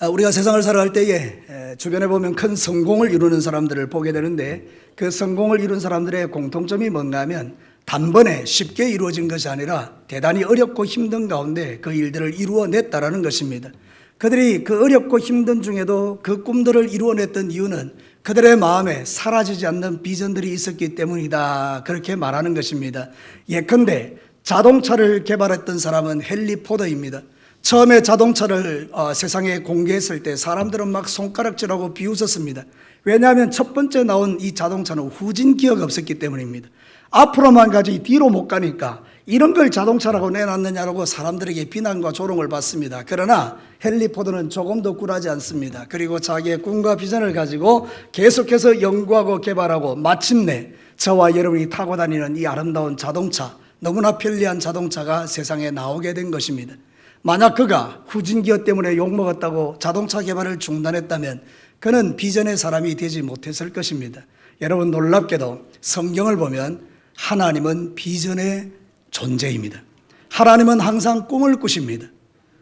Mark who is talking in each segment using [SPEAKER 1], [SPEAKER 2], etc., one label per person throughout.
[SPEAKER 1] 아, 우리가 세상을 살아갈 때에 에, 주변에 보면 큰 성공을 이루는 사람들을 보게 되는데 그 성공을 이룬 사람들의 공통점이 뭔가 하면 단번에 쉽게 이루어진 것이 아니라 대단히 어렵고 힘든 가운데 그 일들을 이루어냈다라는 것입니다. 그들이 그 어렵고 힘든 중에도 그 꿈들을 이루어냈던 이유는 그들의 마음에 사라지지 않는 비전들이 있었기 때문이다. 그렇게 말하는 것입니다. 예컨대 자동차를 개발했던 사람은 헨리 포더입니다. 처음에 자동차를 어, 세상에 공개했을 때 사람들은 막 손가락질하고 비웃었습니다. 왜냐하면 첫 번째 나온 이 자동차는 후진 기어가 없었기 때문입니다. 앞으로만 가지 뒤로 못 가니까 이런 걸 자동차라고 내놨느냐라고 사람들에게 비난과 조롱을 받습니다. 그러나 헨리 포드는 조금도 굴하지 않습니다. 그리고 자기의 꿈과 비전을 가지고 계속해서 연구하고 개발하고 마침내 저와 여러분이 타고 다니는 이 아름다운 자동차, 너무나 편리한 자동차가 세상에 나오게 된 것입니다. 만약 그가 후진기어 때문에 욕먹었다고 자동차 개발을 중단했다면 그는 비전의 사람이 되지 못했을 것입니다. 여러분 놀랍게도 성경을 보면 하나님은 비전의 존재입니다. 하나님은 항상 꿈을 꾸십니다.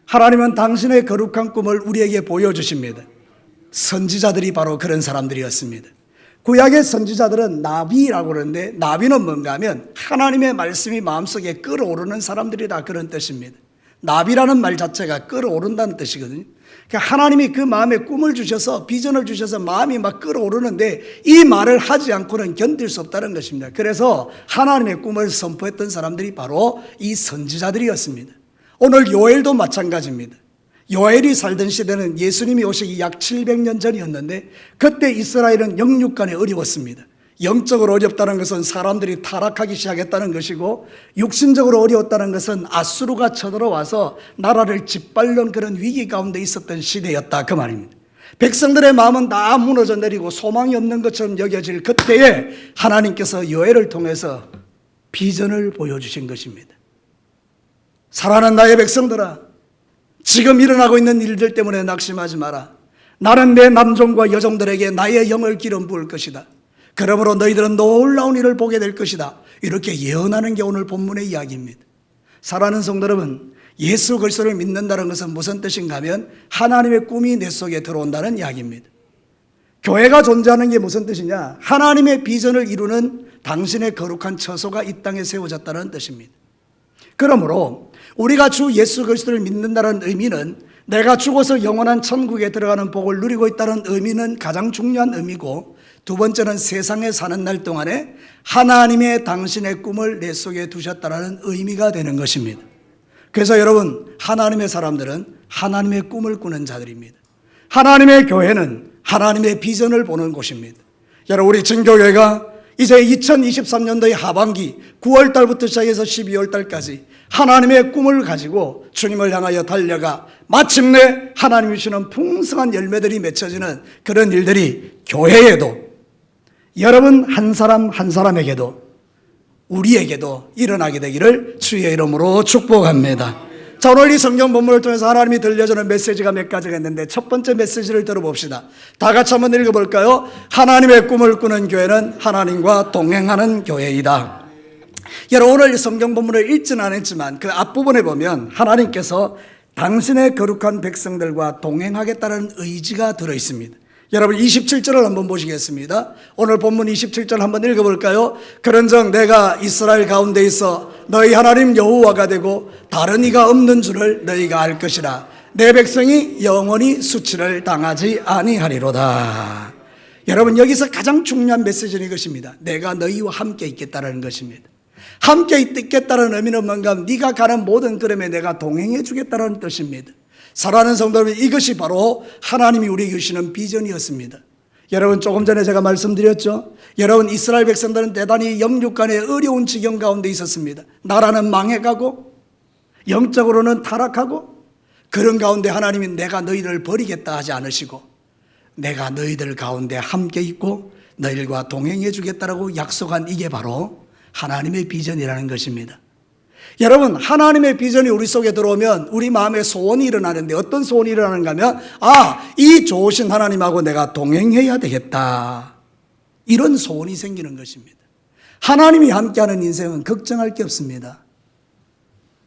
[SPEAKER 1] 하나님은 당신의 거룩한 꿈을 우리에게 보여주십니다. 선지자들이 바로 그런 사람들이었습니다. 구약의 선지자들은 나비라고 그러는데 나비는 뭔가 하면 하나님의 말씀이 마음속에 끌어오르는 사람들이다 그런 뜻입니다. 나비라는 말 자체가 끌어오른다는 뜻이거든요. 그러니까 하나님이 그 마음에 꿈을 주셔서 비전을 주셔서 마음이 막 끌어오르는데 이 말을 하지 않고는 견딜 수 없다는 것입니다. 그래서 하나님의 꿈을 선포했던 사람들이 바로 이 선지자들이었습니다. 오늘 요엘도 마찬가지입니다. 요엘이 살던 시대는 예수님이 오시기 약 700년 전이었는데 그때 이스라엘은 영육간에 어려웠습니다. 영적으로 어렵다는 것은 사람들이 타락하기 시작했다는 것이고 육신적으로 어려웠다는 것은 아수르가 쳐들어와서 나라를 짓밟는 그런 위기 가운데 있었던 시대였다 그 말입니다. 백성들의 마음은 다 무너져 내리고 소망이 없는 것처럼 여겨질 그때에 하나님께서 요엘을 통해서 비전을 보여주신 것입니다. 사랑하는 나의 백성들아 지금 일어나고 있는 일들 때문에 낙심하지 마라. 나는 내 남종과 여종들에게 나의 영을 기름 부을 것이다. 그러므로 너희들은 놀라운 일을 보게 될 것이다. 이렇게 예언하는 게 오늘 본문의 이야기입니다. 사랑하는 성도 여러분, 예수 그리스도를 믿는다는 것은 무슨 뜻인가 하면 하나님의 꿈이 내 속에 들어온다는 이야기입니다. 교회가 존재하는 게 무슨 뜻이냐? 하나님의 비전을 이루는 당신의 거룩한 처소가 이 땅에 세워졌다는 뜻입니다. 그러므로 우리가 주 예수 그리스도를 믿는다는 의미는 내가 죽어서 영원한 천국에 들어가는 복을 누리고 있다는 의미는 가장 중요한 의미고 두 번째는 세상에 사는 날 동안에 하나님의 당신의 꿈을 내 속에 두셨다는 의미가 되는 것입니다. 그래서 여러분 하나님의 사람들은 하나님의 꿈을 꾸는 자들입니다. 하나님의 교회는 하나님의 비전을 보는 곳입니다. 여러분 우리 진교회가 이제 2023년도의 하반기 9월 달부터 시작해서 12월 달까지 하나님의 꿈을 가지고 주님을 향하여 달려가 마침내 하나님이 주시는 풍성한 열매들이 맺혀지는 그런 일들이 교회에도 여러분 한 사람 한 사람에게도 우리에게도 일어나게 되기를 주의 이름으로 축복합니다. 자, 오늘 이 성경 본문을 통해서 하나님이 들려주는 메시지가 몇 가지가 있는데 첫 번째 메시지를 들어봅시다. 다 같이 한번 읽어볼까요? 하나님의 꿈을 꾸는 교회는 하나님과 동행하는 교회이다. 여러분, 오늘 이 성경 본문을 읽지는 않았지만 그 앞부분에 보면 하나님께서 당신의 거룩한 백성들과 동행하겠다는 의지가 들어 있습니다. 여러분 27절을 한번 보시겠습니다. 오늘 본문 27절 한번 읽어볼까요? 그런즉 내가 이스라엘 가운데 있어 너희 하나님 여호와가 되고 다른 이가 없는 줄을 너희가 알 것이라. 내 백성이 영원히 수치를 당하지 아니하리로다. 여러분 여기서 가장 중요한 메시지는 이것입니다. 내가 너희와 함께 있겠다는 것입니다. 함께 있겠다는 의미는 뭔가 네가 가는 모든 걸음에 내가 동행해 주겠다는 뜻입니다. 사랑하는 성도 여러분, 이것이 바로 하나님이 우리에게 주시는 비전이었습니다. 여러분, 조금 전에 제가 말씀드렸죠? 여러분, 이스라엘 백성들은 대단히 영육간의 어려운 지경 가운데 있었습니다. 나라는 망해가고, 영적으로는 타락하고, 그런 가운데 하나님이 내가 너희를 버리겠다 하지 않으시고, 내가 너희들 가운데 함께 있고, 너희들과 동행해 주겠다라고 약속한 이게 바로 하나님의 비전이라는 것입니다. 여러분, 하나님의 비전이 우리 속에 들어오면 우리 마음에 소원이 일어나는데 어떤 소원이 일어나는가 하면, 아, 이 좋으신 하나님하고 내가 동행해야 되겠다. 이런 소원이 생기는 것입니다. 하나님이 함께하는 인생은 걱정할 게 없습니다.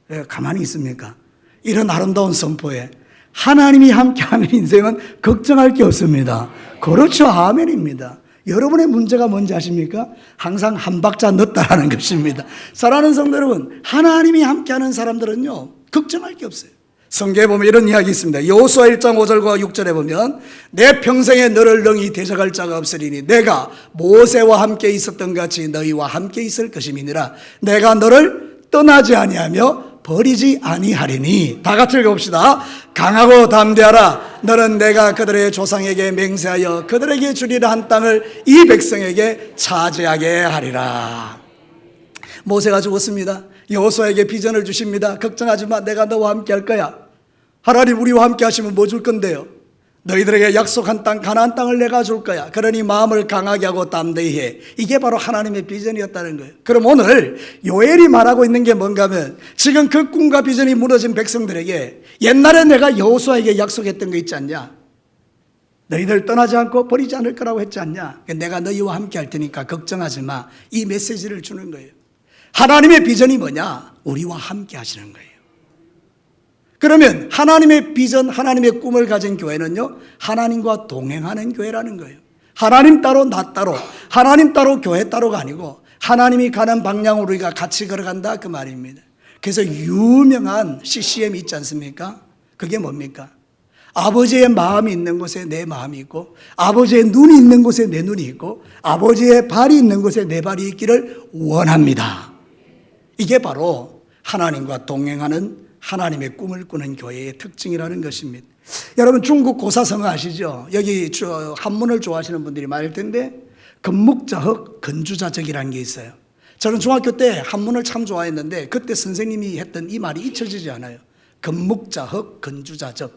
[SPEAKER 1] 왜 가만히 있습니까? 이런 아름다운 선포에 하나님이 함께하는 인생은 걱정할 게 없습니다. 그렇죠. 아멘입니다. 여러분의 문제가 뭔지 아십니까? 항상 한 박자 늦다라는 것입니다. 사랑하는 성도 여러분, 하나님이 함께하는 사람들은요, 걱정할 게 없어요. 성경에 보면 이런 이야기 있습니다. 여호수아 1장 5절과 6절에 보면 내 평생에 너를 능히 대적할 자가 없으리니 내가 모세와 함께 있었던 같이 너희와 함께 있을 것임이니라. 내가 너를 떠나지 아니하며 버리지 아니하리니 다 같이 읽어봅시다. 강하고 담대하라. 너는 내가 그들의 조상에게 맹세하여 그들에게 주리라 한 땅을 이 백성에게 차지하게 하리라. 모세가 죽었습니다. 여호수아에게 비전을 주십니다. 걱정하지 마. 내가 너와 함께 할 거야. 하나님 우리와 함께 하시면 뭐 줄 건데요? 너희들에게 약속한 땅 가나안 땅을 내가 줄 거야. 그러니 마음을 강하게 하고 담대히 해. 이게 바로 하나님의 비전이었다는 거예요. 그럼 오늘 요엘이 말하고 있는 게 뭔가 하면 지금 그 꿈과 비전이 무너진 백성들에게 옛날에 내가 여호수아에게 약속했던 거 있지 않냐? 너희들 떠나지 않고 버리지 않을 거라고 했지 않냐? 내가 너희와 함께 할 테니까 걱정하지 마. 이 메시지를 주는 거예요. 하나님의 비전이 뭐냐? 우리와 함께 하시는 거예요. 그러면 하나님의 비전, 하나님의 꿈을 가진 교회는요, 하나님과 동행하는 교회라는 거예요. 하나님 따로, 나 따로, 하나님 따로, 교회 따로가 아니고, 하나님이 가는 방향으로 우리가 같이 걸어간다, 그 말입니다. 그래서 유명한 CCM 있지 않습니까? 그게 뭡니까? 아버지의 마음이 있는 곳에 내 마음이 있고, 아버지의 눈이 있는 곳에 내 눈이 있고, 아버지의 발이 있는 곳에 내 발이 있기를 원합니다. 이게 바로 하나님과 동행하는 하나님의 꿈을 꾸는 교회의 특징이라는 것입니다. 여러분 중국 고사성어 아시죠? 여기 저 한문을 좋아하시는 분들이 많을 텐데 건묵자흑 건주자적이라는 게 있어요. 저는 중학교 때 한문을 참 좋아했는데 그때 선생님이 했던 이 말이 잊혀지지 않아요. 건묵자흑 건주자적.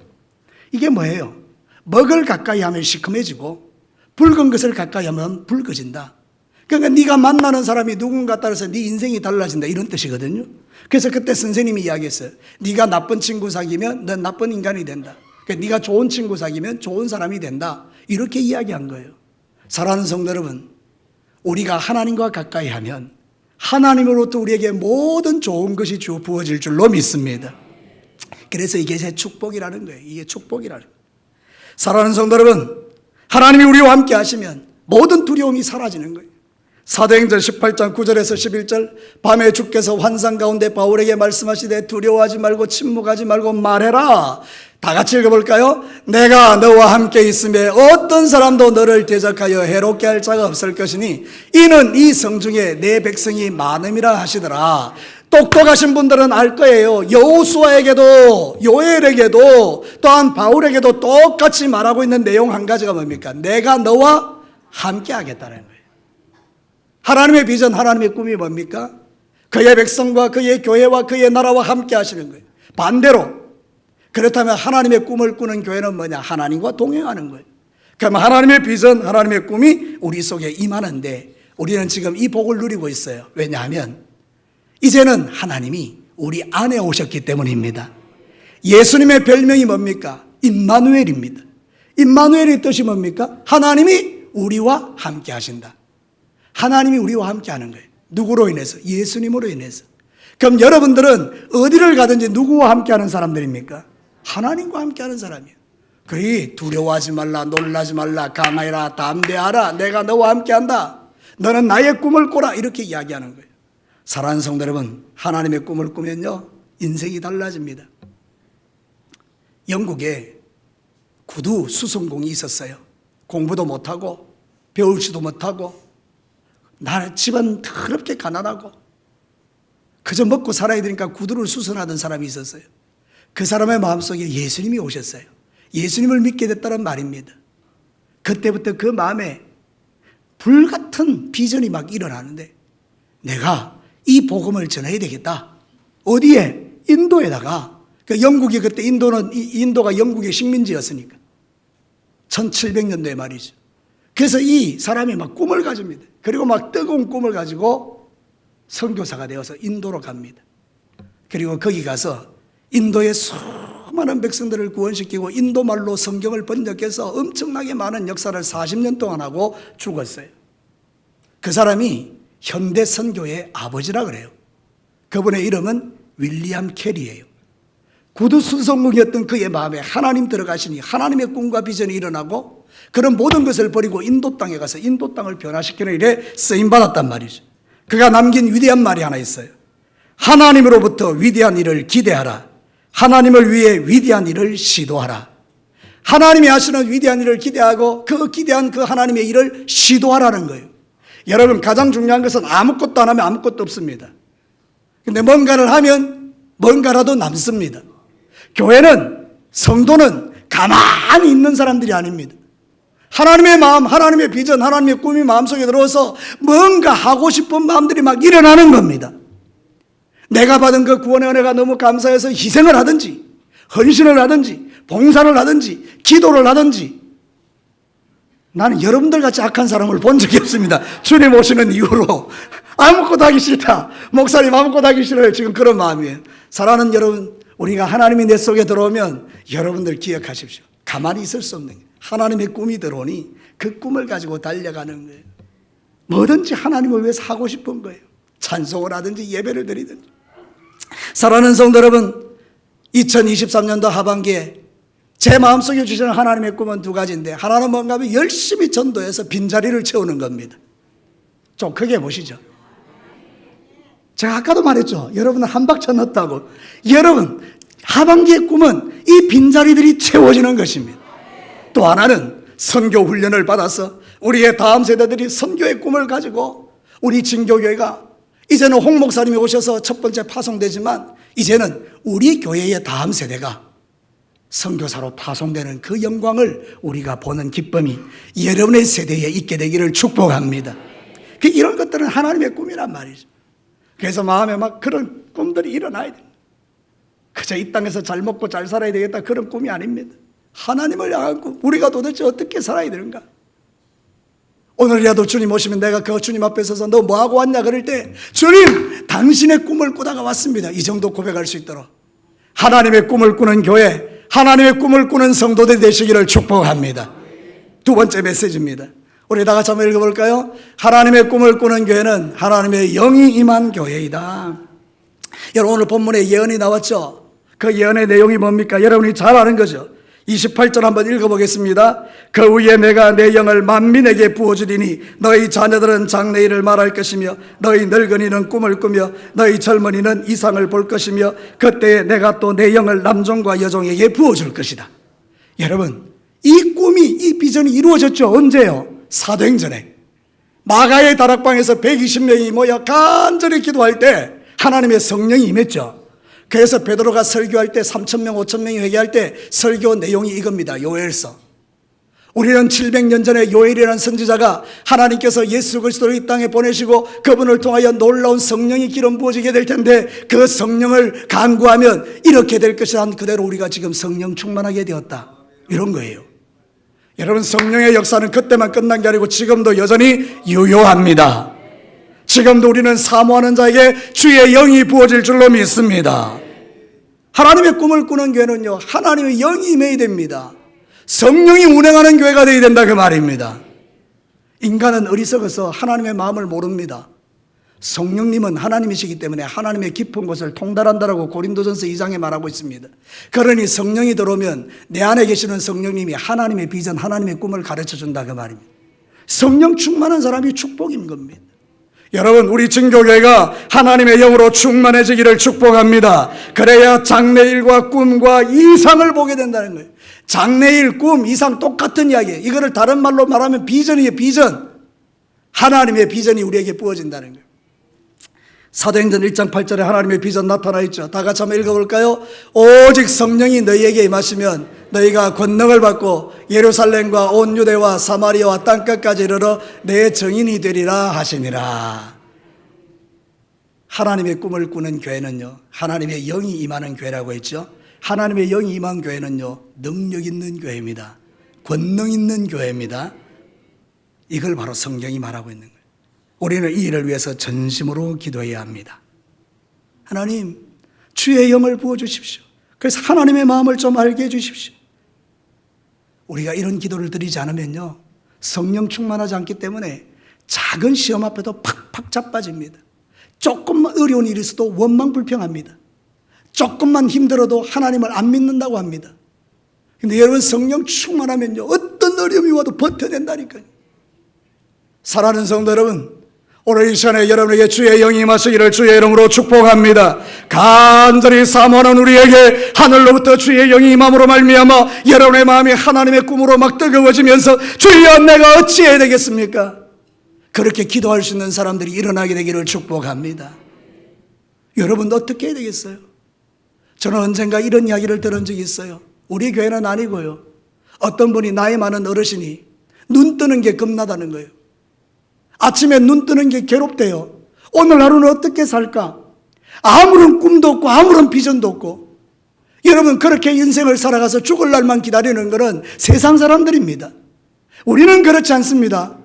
[SPEAKER 1] 이게 뭐예요? 먹을 가까이 하면 시커매지고 붉은 것을 가까이 하면 붉어진다. 그러니까 네가 만나는 사람이 누군가 따라서 네 인생이 달라진다 이런 뜻이거든요. 그래서 그때 선생님이 이야기했어요. 네가 나쁜 친구 사귀면 넌 나쁜 인간이 된다. 그러니까 네가 좋은 친구 사귀면 좋은 사람이 된다. 이렇게 이야기한 거예요. 사랑하는 성도 여러분, 우리가 하나님과 가까이 하면 하나님으로부터 우리에게 모든 좋은 것이 주 부어질 줄로 믿습니다. 그래서 이게 제 축복이라는 거예요. 이게 축복이라는 거예요. 사랑하는 성도 여러분, 하나님이 우리와 함께 하시면 모든 두려움이 사라지는 거예요. 사도행전 18장 9절에서 11절 밤에 주께서 환상 가운데 바울에게 말씀하시되 두려워하지 말고 침묵하지 말고 말해라 다 같이 읽어볼까요? 내가 너와 함께 있음에 어떤 사람도 너를 대적하여 해롭게 할 자가 없을 것이니 이는 이 성중에 내 백성이 많음이라 하시더라 똑똑하신 분들은 알 거예요 여호수아에게도 요엘에게도 또한 바울에게도 똑같이 말하고 있는 내용 한 가지가 뭡니까? 내가 너와 함께 하겠다는 거예요 하나님의 비전, 하나님의 꿈이 뭡니까? 그의 백성과 그의 교회와 그의 나라와 함께 하시는 거예요. 반대로 그렇다면 하나님의 꿈을 꾸는 교회는 뭐냐? 하나님과 동행하는 거예요. 그럼 하나님의 비전, 하나님의 꿈이 우리 속에 임하는데 우리는 지금 이 복을 누리고 있어요. 왜냐하면 이제는 하나님이 우리 안에 오셨기 때문입니다. 예수님의 별명이 뭡니까? 임마누엘입니다. 임마누엘의 뜻이 뭡니까? 하나님이 우리와 함께 하신다. 하나님이 우리와 함께 하는 거예요. 누구로 인해서? 예수님으로 인해서. 그럼 여러분들은 어디를 가든지 누구와 함께 하는 사람들입니까? 하나님과 함께 하는 사람이에요. 그러니 두려워하지 말라, 놀라지 말라, 강하여라, 담대하라, 내가 너와 함께 한다. 너는 나의 꿈을 꾸라. 이렇게 이야기하는 거예요. 사랑하는 성도 여러분, 하나님의 꿈을 꾸면요, 인생이 달라집니다. 영국에 구두 수송공이 있었어요. 공부도 못하고, 배울지도 못하고, 나는 집은 더럽게 가난하고 그저 먹고 살아야 되니까 구두를 수선하던 사람이 있었어요. 그 사람의 마음속에 예수님이 오셨어요. 예수님을 믿게 됐다는 말입니다. 그때부터 그 마음에 불같은 비전이 막 일어나는데 내가 이 복음을 전해야 되겠다. 어디에? 인도에다가. 그 영국이 그때 인도는, 인도가 영국의 식민지였으니까. 1700년도에 말이죠. 그래서 이 사람이 막 꿈을 가집니다. 그리고 막 뜨거운 꿈을 가지고 선교사가 되어서 인도로 갑니다. 그리고 거기 가서 인도의 수많은 백성들을 구원시키고 인도 말로 성경을 번역해서 엄청나게 많은 역사를 40년 동안 하고 죽었어요. 그 사람이 현대 선교의 아버지라 그래요. 그분의 이름은 윌리엄 캐리예요. 구두 순성국이었던 그의 마음에 하나님 들어가시니 하나님의 꿈과 비전이 일어나고 그런 모든 것을 버리고 인도 땅에 가서 인도 땅을 변화시키는 일에 쓰임 받았단 말이죠. 그가 남긴 위대한 말이 하나 있어요. 하나님으로부터 위대한 일을 기대하라. 하나님을 위해 위대한 일을 시도하라. 하나님이 하시는 위대한 일을 기대하고 그 기대한 그 하나님의 일을 시도하라는 거예요. 여러분 가장 중요한 것은 아무것도 안 하면 아무것도 없습니다. 근데 뭔가를 하면 뭔가라도 남습니다. 교회는 성도는 가만히 있는 사람들이 아닙니다. 하나님의 마음, 하나님의 비전, 하나님의 꿈이 마음속에 들어와서 뭔가 하고 싶은 마음들이 막 일어나는 겁니다. 내가 받은 그 구원의 은혜가 너무 감사해서 희생을 하든지, 헌신을 하든지, 봉사를 하든지, 기도를 하든지, 나는 여러분들 같이 악한 사람을 본 적이 없습니다. 주님 오시는 이후로 아무것도 하기 싫다. 목사님 아무것도 하기 싫어요. 지금 그런 마음이에요. 사랑하는 여러분, 우리가 하나님이 내 속에 들어오면 여러분들 기억하십시오. 가만히 있을 수 없는 거예요. 하나님의 꿈이 들어오니 그 꿈을 가지고 달려가는 거예요. 뭐든지 하나님을 위해서 하고 싶은 거예요. 찬송을 하든지 예배를 드리든지. 사랑하는 성도 여러분, 2023년도 하반기에 제 마음속에 주시는 하나님의 꿈은 두 가지인데 하나는 뭔가 하면 열심히 전도해서 빈자리를 채우는 겁니다. 좀 크게 보시죠. 제가 아까도 말했죠. 여러분은 한박차 넣었다고. 여러분, 하반기의 꿈은 이 빈자리들이 채워지는 것입니다. 또 하나는 선교 훈련을 받아서 우리의 다음 세대들이 선교의 꿈을 가지고 우리 진교교회가 이제는 홍 목사님이 오셔서 첫 번째 파송되지만 이제는 우리 교회의 다음 세대가 선교사로 파송되는 그 영광을 우리가 보는 기쁨이 여러분의 세대에 있게 되기를 축복합니다. 그 이런 것들은 하나님의 꿈이란 말이죠. 그래서 마음에 막 그런 꿈들이 일어나야 됩니다. 그저 이 땅에서 잘 먹고 잘 살아야 되겠다 그런 꿈이 아닙니다. 하나님을 꿈, 우리가 도대체 어떻게 살아야 되는가? 오늘이라도 주님 오시면 내가 그 주님 앞에 서서 너 뭐하고 왔냐 그럴 때 주님 당신의 꿈을 꾸다가 왔습니다. 이 정도 고백할 수 있도록 하나님의 꿈을 꾸는 교회, 하나님의 꿈을 꾸는 성도들 되시기를 축복합니다. 두 번째 메시지입니다. 우리 다 같이 한번 읽어볼까요? 하나님의 꿈을 꾸는 교회는 하나님의 영이 임한 교회이다. 여러분 오늘 본문에 예언이 나왔죠? 그 예언의 내용이 뭡니까? 여러분이 잘 아는 거죠? 28절 한번 읽어보겠습니다. 그 후에 내가 내 영을 만민에게 부어주리니 너희 자녀들은 장래일을 말할 것이며 너희 늙은이는 꿈을 꾸며 너희 젊은이는 이상을 볼 것이며 그때에 내가 또 내 영을 남종과 여종에게 부어줄 것이다. 여러분 이 꿈이 이 비전이 이루어졌죠. 언제요? 사도행전에 마가의 다락방에서 120명이 모여 간절히 기도할 때 하나님의 성령이 임했죠. 그래서 베드로가 설교할 때 3천 명, 5천 명이 회개할 때 설교 내용이 이겁니다. 요엘서. 우리는 700년 전에 요엘이라는 선지자가 하나님께서 예수 그리스도를 이 땅에 보내시고 그분을 통하여 놀라운 성령이 기름 부어지게 될 텐데 그 성령을 간구하면 이렇게 될 것이란 그대로 우리가 지금 성령 충만하게 되었다. 이런 거예요. 여러분 성령의 역사는 그때만 끝난 게 아니고 지금도 여전히 유효합니다. 지금도 우리는 사모하는 자에게 주의 영이 부어질 줄로 믿습니다. 하나님의 꿈을 꾸는 교회는요, 하나님의 영이 임해야 됩니다. 성령이 운행하는 교회가 되어야 된다 그 말입니다. 인간은 어리석어서 하나님의 마음을 모릅니다. 성령님은 하나님이시기 때문에 하나님의 깊은 곳을 통달한다라고 고린도전서 2장에 말하고 있습니다. 그러니 성령이 들어오면 내 안에 계시는 성령님이 하나님의 비전, 하나님의 꿈을 가르쳐 준다 그 말입니다. 성령 충만한 사람이 축복인 겁니다. 여러분, 우리 증교교회가 하나님의 영으로 충만해지기를 축복합니다. 그래야 장래일과 꿈과 이상을 보게 된다는 거예요. 장래일, 꿈, 이상 똑같은 이야기예요. 이거를 다른 말로 말하면 비전이에요, 비전. 하나님의 비전이 우리에게 부어진다는 거예요. 사도행전 1장 8절에 하나님의 비전 나타나 있죠. 다 같이 한번 읽어볼까요? 오직 성령이 너희에게 임하시면 너희가 권능을 받고 예루살렘과 온 유대와 사마리아와 땅끝까지 이르러 내 정인이 되리라 하시니라. 하나님의 꿈을 꾸는 교회는요. 하나님의 영이 임하는 교회라고 했죠. 하나님의 영이 임한 교회는요. 능력 있는 교회입니다. 권능 있는 교회입니다. 이걸 바로 성경이 말하고 있는 거예요. 우리는 이 일을 위해서 전심으로 기도해야 합니다. 하나님, 주의 영을 부어 주십시오. 그래서 하나님의 마음을 좀 알게 해 주십시오. 우리가 이런 기도를 드리지 않으면요. 성령 충만하지 않기 때문에 작은 시험 앞에도 팍팍 자빠집니다. 조금만 어려운 일이 있어도 원망 불평합니다. 조금만 힘들어도 하나님을 안 믿는다고 합니다. 근데 여러분 성령 충만하면요. 어떤 어려움이 와도 버텨낸다니까요. 사랑하는 성도 여러분, 오늘 이 시간에 여러분에게 주의 영이 임하시기를 주의 이름으로 축복합니다. 간절히 사모하는 우리에게 하늘로부터 주의 영이 임함으로 말미암아 여러분의 마음이 하나님의 꿈으로 막 뜨거워지면서 주여 내가 어찌해야 되겠습니까? 그렇게 기도할 수 있는 사람들이 일어나게 되기를 축복합니다. 여러분도 어떻게 해야 되겠어요? 저는 언젠가 이런 이야기를 들은 적이 있어요. 우리 교회는 아니고요. 어떤 분이 나이 많은 어르신이 눈 뜨는 게 겁나다는 거예요. 아침에 눈 뜨는 게 괴롭대요. 오늘 하루는 어떻게 살까? 아무런 꿈도 없고 아무런 비전도 없고. 여러분, 그렇게 인생을 살아가서 죽을 날만 기다리는 것은 세상 사람들입니다. 우리는 그렇지 않습니다.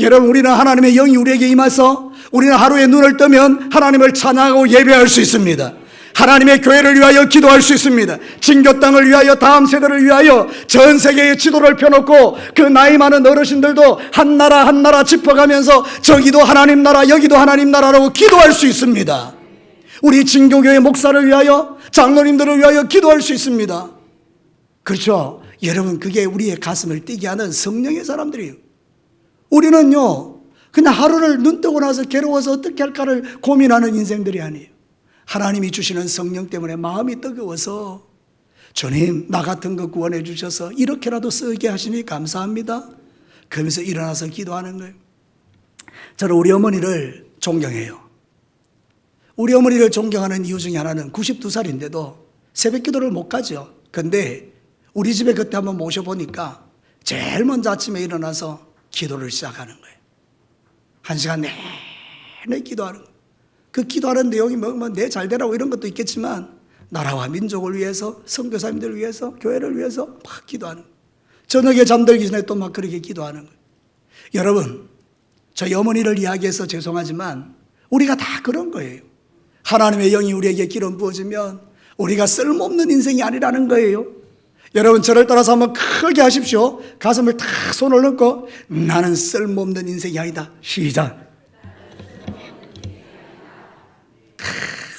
[SPEAKER 1] 여러분, 우리는 하나님의 영이 우리에게 임해서 우리는 하루에 눈을 뜨면 하나님을 찬양하고 예배할 수 있습니다. 하나님의 교회를 위하여 기도할 수 있습니다. 진교 땅을 위하여 다음 세대를 위하여 전 세계의 지도를 펴놓고 그 나이 많은 어르신들도 한 나라 한 나라 짚어가면서 저기도 하나님 나라 여기도 하나님 나라라고 기도할 수 있습니다. 우리 진교교회 목사를 위하여 장로님들을 위하여 기도할 수 있습니다. 그렇죠? 여러분 그게 우리의 가슴을 뛰게 하는 성령의 사람들이에요. 우리는요 그냥 하루를 눈 뜨고 나서 괴로워서 어떻게 할까를 고민하는 인생들이 아니에요. 하나님이 주시는 성령 때문에 마음이 뜨거워서 주님 나 같은 거 구원해 주셔서 이렇게라도 쓰게 하시니 감사합니다. 그러면서 일어나서 기도하는 거예요. 저는 우리 어머니를 존경해요. 우리 어머니를 존경하는 이유 중에 하나는 92살인데도 새벽 기도를 못 가죠. 근데 우리 집에 그때 한번 모셔보니까 제일 먼저 아침에 일어나서 기도를 시작하는 거예요. 한 시간 내내 기도하는 거예요. 그 기도하는 내용이 뭐내 잘 되라고 이런 것도 있겠지만 나라와 민족을 위해서 선교사님들을 위해서 교회를 위해서 막 기도하는. 저녁에 잠들기 전에 또 막 그렇게 기도하는 거예요. 여러분 저희 어머니를 이야기해서 죄송하지만 우리가 다 그런 거예요. 하나님의 영이 우리에게 기름 부어지면 우리가 쓸모없는 인생이 아니라는 거예요. 여러분 저를 따라서 한번 크게 하십시오. 가슴을 탁 손을 넣고 나는 쓸모없는 인생이 아니다. 시작.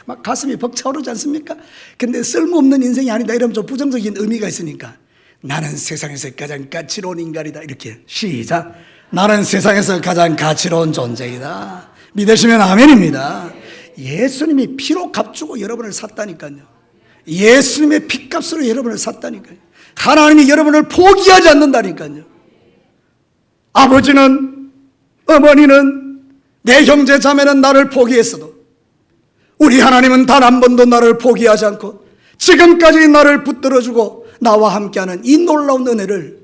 [SPEAKER 1] 막 가슴이 벅차오르지 않습니까? 근데 쓸모없는 인생이 아니다 이러면 좀 부정적인 의미가 있으니까 나는 세상에서 가장 가치로운 인간이다 이렇게 시작. 나는 세상에서 가장 가치로운 존재이다. 믿으시면 아멘입니다. 예수님이 피로 값주고 여러분을 샀다니까요. 예수님의 피값으로 여러분을 샀다니까요. 하나님이 여러분을 포기하지 않는다니까요. 아버지는 어머니는 내 형제 자매는 나를 포기했어도 우리 하나님은 단 한 번도 나를 포기하지 않고 지금까지 나를 붙들어주고 나와 함께하는 이 놀라운 은혜를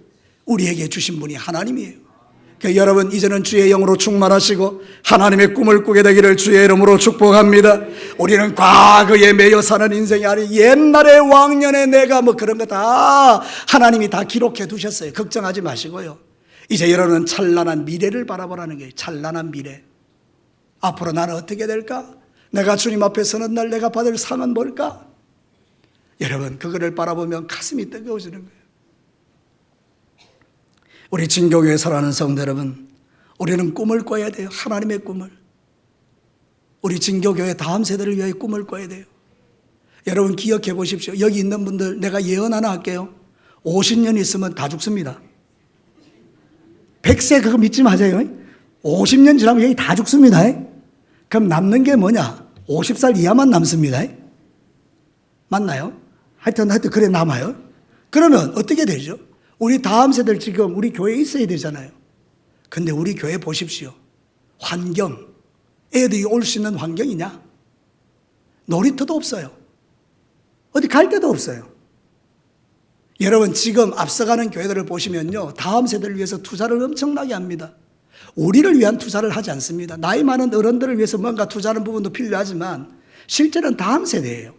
[SPEAKER 1] 우리에게 주신 분이 하나님이에요. 그러니까 여러분 이제는 주의 영으로 충만하시고 하나님의 꿈을 꾸게 되기를 주의 이름으로 축복합니다. 우리는 과거에 매여 사는 인생이 아니 옛날에 왕년에 내가 뭐 그런 거 다 하나님이 다 기록해 두셨어요. 걱정하지 마시고요. 이제 여러분은 찬란한 미래를 바라보라는 거예요. 찬란한 미래. 앞으로 나는 어떻게 될까? 내가 주님 앞에 서는 날 내가 받을 상은 뭘까? 여러분, 그거를 바라보면 가슴이 뜨거워지는 거예요. 우리 진교교에 살아가는 성도 여러분, 우리는 꿈을 꿔야 돼요. 하나님의 꿈을. 우리 진교교회 다음 세대를 위해 꿈을 꿔야 돼요. 여러분 기억해 보십시오. 여기 있는 분들 내가 예언 하나 할게요. 50년 있으면 다 죽습니다. 100세 그거 믿지 마세요. 50년 지나면 여기 다 죽습니다. 그럼 남는 게 뭐냐? 50살 이하만 남습니다. 맞나요? 하여튼, 하여튼, 그래 남아요. 그러면 어떻게 되죠? 우리 다음 세대를 지금 우리 교회에 있어야 되잖아요. 근데 우리 교회 보십시오. 환경. 애들이 올 수 있는 환경이냐? 놀이터도 없어요. 어디 갈 데도 없어요. 여러분, 지금 앞서가는 교회들을 보시면요. 다음 세대를 위해서 투자를 엄청나게 합니다. 우리를 위한 투자를 하지 않습니다. 나이 많은 어른들을 위해서 뭔가 투자하는 부분도 필요하지만 실제는 다음 세대예요.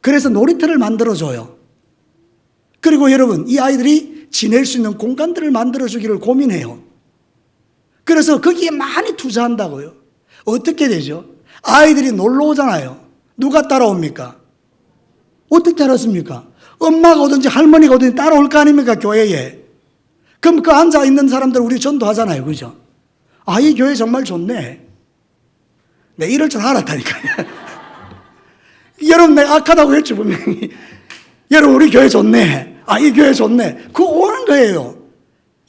[SPEAKER 1] 그래서 놀이터를 만들어줘요. 그리고 여러분, 이 아이들이 지낼 수 있는 공간들을 만들어주기를 고민해요. 그래서 거기에 많이 투자한다고요. 어떻게 되죠? 아이들이 놀러 오잖아요. 누가 따라옵니까? 어떻게 알았습니까? 엄마가 오든지 할머니가 오든지 따라올 거 아닙니까, 교회에. 그럼 그 앉아 있는 사람들 우리 전도하잖아요. 그죠? 아, 이 교회 정말 좋네. 내 이럴 줄 알았다니까요. 여러분 내가 악하다고 했지 분명히. 여러분 우리 교회 좋네. 아 이 교회 좋네. 그거 오는 거예요.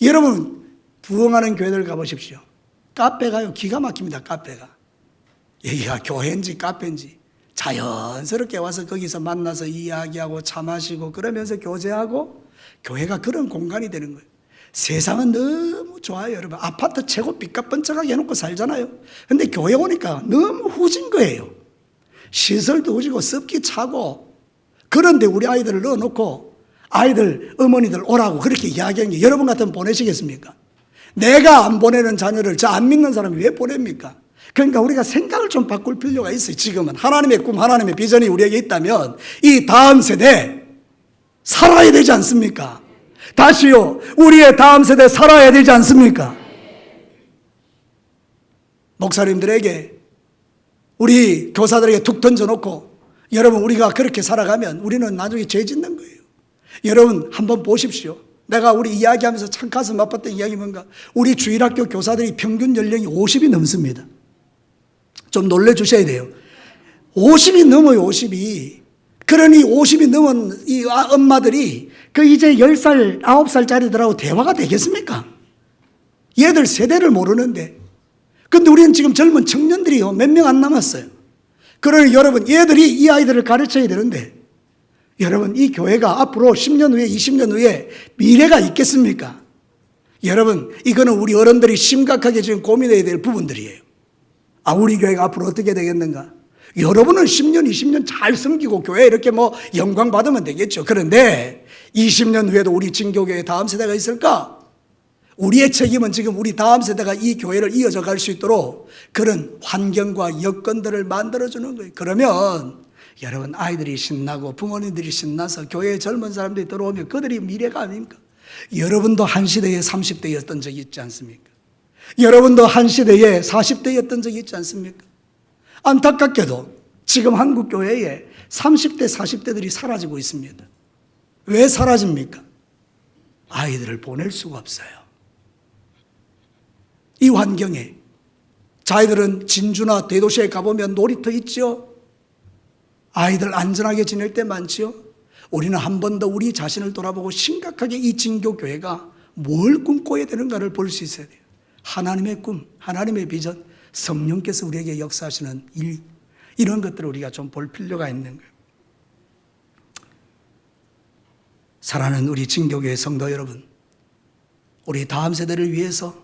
[SPEAKER 1] 여러분 부흥하는 교회들 가보십시오. 카페 가요. 기가 막힙니다. 카페가. 여기가 교회인지 카페인지 자연스럽게 와서 거기서 만나서 이야기하고 차 마시고 그러면서 교제하고 교회가 그런 공간이 되는 거예요. 세상은 너무 좋아요, 여러분. 아파트 최고 빚값 번쩍하게 해놓고 살잖아요. 근데 교회 오니까 너무 후진 거예요. 시설도 후지고 습기 차고 그런데 우리 아이들을 넣어놓고 아이들, 어머니들 오라고 그렇게 이야기한 게 여러분 같으면 보내시겠습니까? 내가 안 보내는 자녀를 저 안 믿는 사람이 왜 보냅니까? 그러니까 우리가 생각을 좀 바꿀 필요가 있어요. 지금은 하나님의 꿈, 하나님의 비전이 우리에게 있다면 이 다음 세대 살아야 되지 않습니까? 다시요, 우리의 다음 세대 살아야 되지 않습니까? 목사님들에게 우리 교사들에게 툭 던져놓고 여러분 우리가 그렇게 살아가면 우리는 나중에 죄 짓는 거예요. 여러분 한번 보십시오. 내가 우리 이야기하면서 참 가슴 아팠던 이야기 뭔가 우리 주일학교 교사들이 평균 연령이 50이 넘습니다. 좀 놀래 주셔야 돼요. 50이 넘어요, 50이. 그러니 50이 넘은 이 아- 엄마들이 그 이제 10살, 9살짜리들하고 대화가 되겠습니까? 얘들 세대를 모르는데. 근데 우리는 지금 젊은 청년들이요, 몇 명 안 남았어요. 그러니 여러분, 얘들이 이 아이들을 가르쳐야 되는데, 여러분, 이 교회가 앞으로 10년 후에, 20년 후에 미래가 있겠습니까? 여러분, 이거는 우리 어른들이 심각하게 지금 고민해야 될 부분들이에요. 아, 우리 교회가 앞으로 어떻게 되겠는가? 여러분은 10년, 20년 잘 섬기고 교회 이렇게 뭐 영광 받으면 되겠죠. 그런데 20년 후에도 우리 진교교회 다음 세대가 있을까? 우리의 책임은 지금 우리 다음 세대가 이 교회를 이어져 갈 수 있도록 그런 환경과 여건들을 만들어주는 거예요. 그러면 여러분 아이들이 신나고 부모님들이 신나서 교회에 젊은 사람들이 들어오면 그들이 미래가 아닙니까? 여러분도 한 시대에 30대였던 적이 있지 않습니까? 여러분도 한 시대에 40대였던 적이 있지 않습니까? 안타깝게도 지금 한국 교회에 30대, 40대들이 사라지고 있습니다. 왜 사라집니까? 아이들을 보낼 수가 없어요. 이 환경에 자이들은 진주나 대도시에 가보면 놀이터 있죠. 아이들 안전하게 지낼 때 많지요. 우리는 한 번 더 우리 자신을 돌아보고 심각하게 이 진교 교회가 뭘 꿈꿔야 되는가를 볼 수 있어야 돼요. 하나님의 꿈, 하나님의 비전, 성령께서 우리에게 역사하시는 일, 이런 것들을 우리가 좀 볼 필요가 있는 거예요. 사랑하는 우리 진교교회 성도 여러분, 우리 다음 세대를 위해서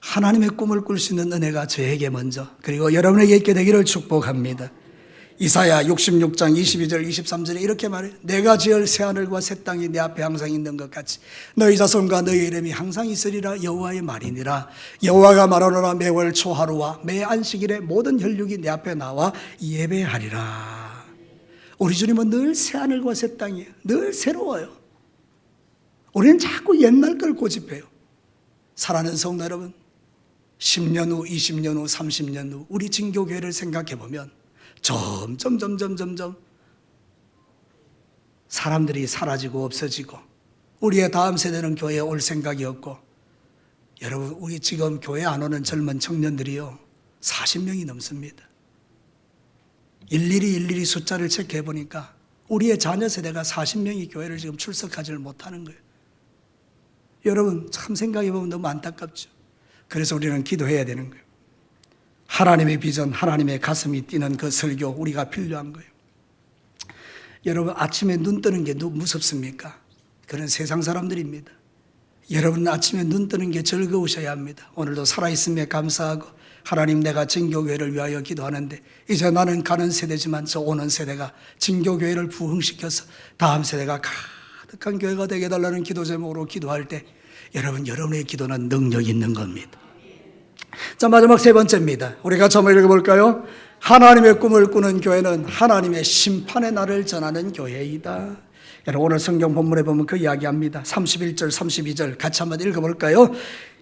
[SPEAKER 1] 하나님의 꿈을 꿀 수 있는 은혜가 저에게 먼저 그리고 여러분에게 있게 되기를 축복합니다. 이사야 66장 22절 23절에 이렇게 말해요. 내가 지을 새 하늘과 새 땅이 내 앞에 항상 있는 것 같이 너희 자손과 너희 이름이 항상 있으리라 여호와의 말이니라. 여호와가 말하노라 매월 초하루와 매 안식일에 모든 혈육이 내 앞에 나와 예배하리라. 우리 주님은 늘 새 하늘과 새 땅이에요. 늘 새로워요. 우리는 자꾸 옛날 걸 고집해요. 사랑하는 성도 여러분, 10년 후, 20년 후, 30년 후 우리 진교교회를 생각해 보면 점점 점점 점점 사람들이 사라지고 없어지고 우리의 다음 세대는 교회에 올 생각이 없고 여러분 우리 지금 교회 안 오는 젊은 청년들이요 40명이 넘습니다. 일일이 일일이 숫자를 체크해 보니까 우리의 자녀 세대가 40명이 교회를 지금 출석하지를 못하는 거예요. 여러분 참 생각해 보면 너무 안타깝죠. 그래서 우리는 기도해야 되는 거예요. 하나님의 비전, 하나님의 가슴이 뛰는 그 설교 우리가 필요한 거예요. 여러분 아침에 눈 뜨는 게 무섭습니까? 그런 세상 사람들입니다. 여러분 아침에 눈 뜨는 게 즐거우셔야 합니다. 오늘도 살아있음에 감사하고 하나님 내가 진교교회를 위하여 기도하는데 이제 나는 가는 세대지만 저 오는 세대가 진교교회를 부흥시켜서 다음 세대가 가득한 교회가 되게 해달라는 기도 제목으로 기도할 때 여러분 여러분의 기도는 능력 있는 겁니다. 자 마지막 세 번째입니다. 우리가 점을 읽어볼까요? 하나님의 꿈을 꾸는 교회는 하나님의 심판의 날을 전하는 교회이다. 여러분 오늘 성경 본문에 보면 그 이야기합니다. 31절 32절 같이 한번 읽어볼까요?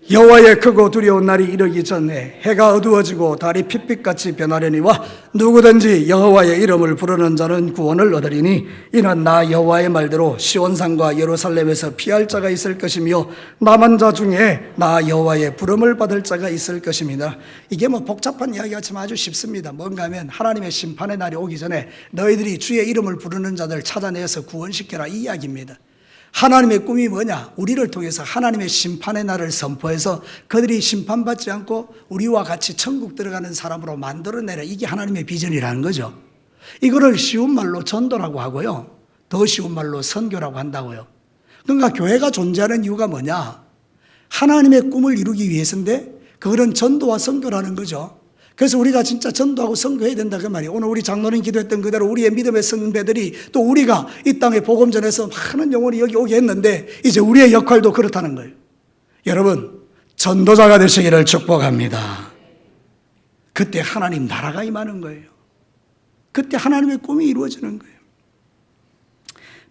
[SPEAKER 1] 여호와의 크고 두려운 날이 이르기 전에 해가 어두워지고 달이 핏빛같이 변하려니와 누구든지 여호와의 이름을 부르는 자는 구원을 얻으리니 이는 나 여호와의 말대로 시온산과 예루살렘에서 피할 자가 있을 것이며 남은 자 중에 나 여호와의 부름을 받을 자가 있을 것입니다. 이게 뭐 복잡한 이야기 같지만 아주 쉽습니다. 뭔가 하면 하나님의 심판의 날이 오기 전에 너희들이 주의 이름을 부르는 자들 찾아내서 구원시켜라 이 이야기입니다. 하나님의 꿈이 뭐냐? 우리를 통해서 하나님의 심판의 날을 선포해서 그들이 심판받지 않고 우리와 같이 천국 들어가는 사람으로 만들어내라. 이게 하나님의 비전이라는 거죠. 이거를 쉬운 말로 전도라고 하고요. 더 쉬운 말로 선교라고 한다고요. 그러니까 교회가 존재하는 이유가 뭐냐? 하나님의 꿈을 이루기 위해서인데 그거는 전도와 선교라는 거죠. 그래서 우리가 진짜 전도하고 선교해야 된다 그 말이에요. 오늘 우리 장로님 기도했던 그대로 우리의 믿음의 선배들이 또 우리가 이 땅에 복음 전해서 많은 영혼이 여기 오게 했는데 이제 우리의 역할도 그렇다는 거예요. 여러분 전도자가 되시기를 축복합니다. 그때 하나님 나라가 임하는 거예요. 그때 하나님의 꿈이 이루어지는 거예요.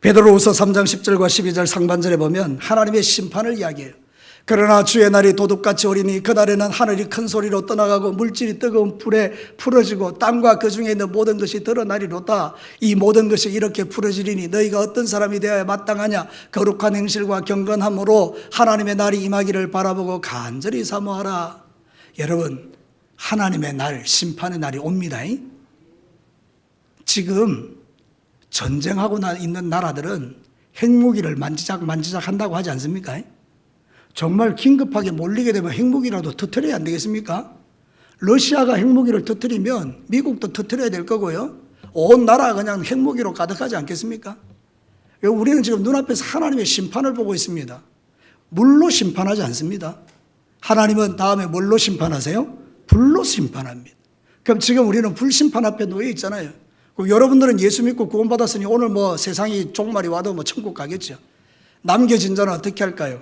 [SPEAKER 1] 베드로후서 3장 10절과 12절 상반절에 보면 하나님의 심판을 이야기해요. 그러나 주의 날이 도둑같이 오리니 그날에는 하늘이 큰 소리로 떠나가고 물질이 뜨거운 불에 풀어지고 땅과 그 중에 있는 모든 것이 드러나리로다. 이 모든 것이 이렇게 풀어지리니 너희가 어떤 사람이 되어야 마땅하냐 거룩한 행실과 경건함으로 하나님의 날이 임하기를 바라보고 간절히 사모하라. 여러분 하나님의 날 심판의 날이 옵니다. 지금 전쟁하고 있는 나라들은 핵무기를 만지작 만지작 한다고 하지 않습니까? 정말 긴급하게 몰리게 되면 핵무기라도 터트려야 안 되겠습니까? 러시아가 핵무기를 터트리면 미국도 터트려야 될 거고요. 온 나라가 그냥 핵무기로 가득하지 않겠습니까? 우리는 지금 눈앞에서 하나님의 심판을 보고 있습니다. 물로 심판하지 않습니다. 하나님은 다음에 뭘로 심판하세요? 불로 심판합니다. 그럼 지금 우리는 불심판 앞에 놓여 있잖아요. 여러분들은 예수 믿고 구원받았으니 오늘 뭐 세상이 종말이 와도 뭐 천국 가겠죠. 남겨진 자는 어떻게 할까요?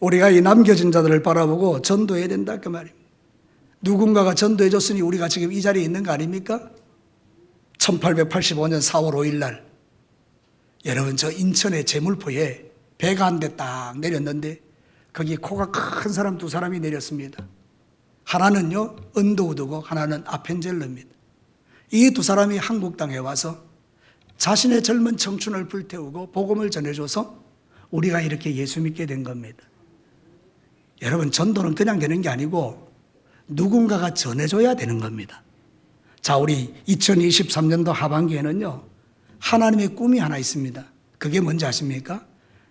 [SPEAKER 1] 우리가 이 남겨진 자들을 바라보고 전도해야 된다 그 말입니다. 누군가가 전도해 줬으니 우리가 지금 이 자리에 있는 거 아닙니까? 1885년 4월 5일 날 여러분 저 인천의 제물포에 배가 한 대 딱 내렸는데 거기 코가 큰 사람 두 사람이 내렸습니다. 하나는요 언더우드고 하나는 아펜젤러입니다. 이 두 사람이 한국 땅에 와서 자신의 젊은 청춘을 불태우고 복음을 전해줘서 우리가 이렇게 예수 믿게 된 겁니다. 여러분, 전도는 그냥 되는 게 아니고 누군가가 전해줘야 되는 겁니다. 자, 우리 2023년도 하반기에는요, 하나님의 꿈이 하나 있습니다. 그게 뭔지 아십니까?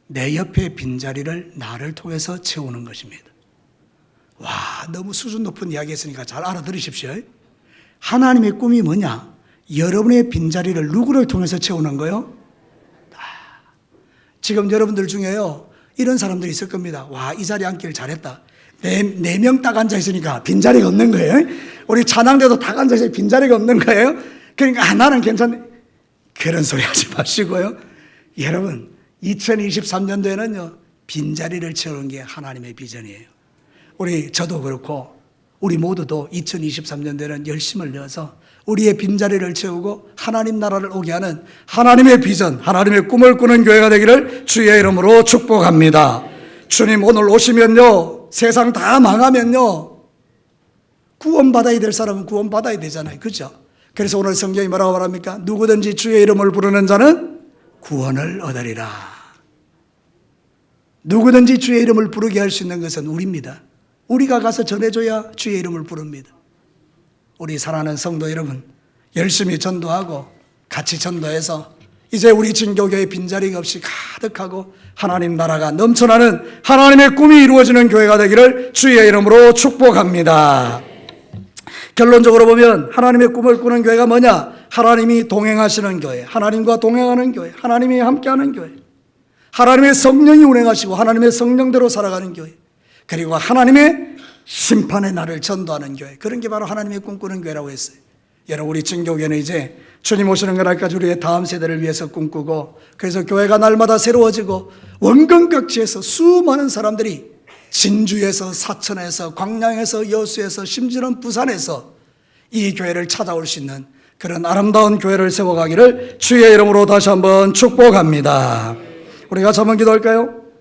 [SPEAKER 1] 내 옆에 빈자리를 나를 통해서 채우는 것입니다. 와, 너무 수준 높은 이야기 했으니까 잘 알아들으십시오. 하나님의 꿈이 뭐냐? 여러분의 빈자리를 누구를 통해서 채우는 거요? 지금 여러분들 중에요, 이런 사람들이 있을 겁니다. 와, 이 자리에 앉기를 잘했다. 네, 네 명 딱 앉아 있으니까 빈자리가 없는 거예요. 우리 찬양대도 딱 앉아있어요. 빈자리가 없는 거예요. 그러니까, 아, 나는 괜찮네. 그런 소리 하지 마시고요. 여러분, 2023년도에는요, 빈자리를 채우는 게 하나님의 비전이에요. 우리, 저도 그렇고, 우리 모두도 2023년도에는 열심을 내어서 우리의 빈자리를 채우고 하나님 나라를 오게 하는 하나님의 비전, 하나님의 꿈을 꾸는 교회가 되기를 주의 이름으로 축복합니다. 주님 오늘 오시면요, 세상 다 망하면요, 구원받아야 될 사람은 구원받아야 되잖아요. 그죠? 그래서 오늘 성경이 뭐라고 말합니까? 누구든지 주의 이름을 부르는 자는 구원을 얻으리라. 누구든지 주의 이름을 부르게 할 수 있는 것은 우리입니다. 우리가 가서 전해줘야 주의 이름을 부릅니다. 우리 사랑하는 성도 여러분, 열심히 전도하고 같이 전도해서 이제 우리 진교교회 빈자리가 없이 가득하고 하나님 나라가 넘쳐나는 하나님의 꿈이 이루어지는 교회가 되기를 주의 이름으로 축복합니다. 결론적으로 보면 하나님의 꿈을 꾸는 교회가 뭐냐? 하나님이 동행하시는 교회, 하나님과 동행하는 교회, 하나님이 함께하는 교회, 하나님의 성령이 운행하시고 하나님의 성령대로 살아가는 교회, 그리고 하나님의 심판의 날을 전도하는 교회. 그런 게 바로 하나님의 꿈꾸는 교회라고 했어요. 여러분, 우리 증교교회는 이제 주님 오시는 그날까지 우리의 다음 세대를 위해서 꿈꾸고 그래서 교회가 날마다 새로워지고 원근 각지에서 수많은 사람들이 진주에서 사천에서 광양에서 여수에서 심지어는 부산에서 이 교회를 찾아올 수 있는 그런 아름다운 교회를 세워가기를 주의 이름으로 다시 한번 축복합니다. 우리가 한번 기도할까요?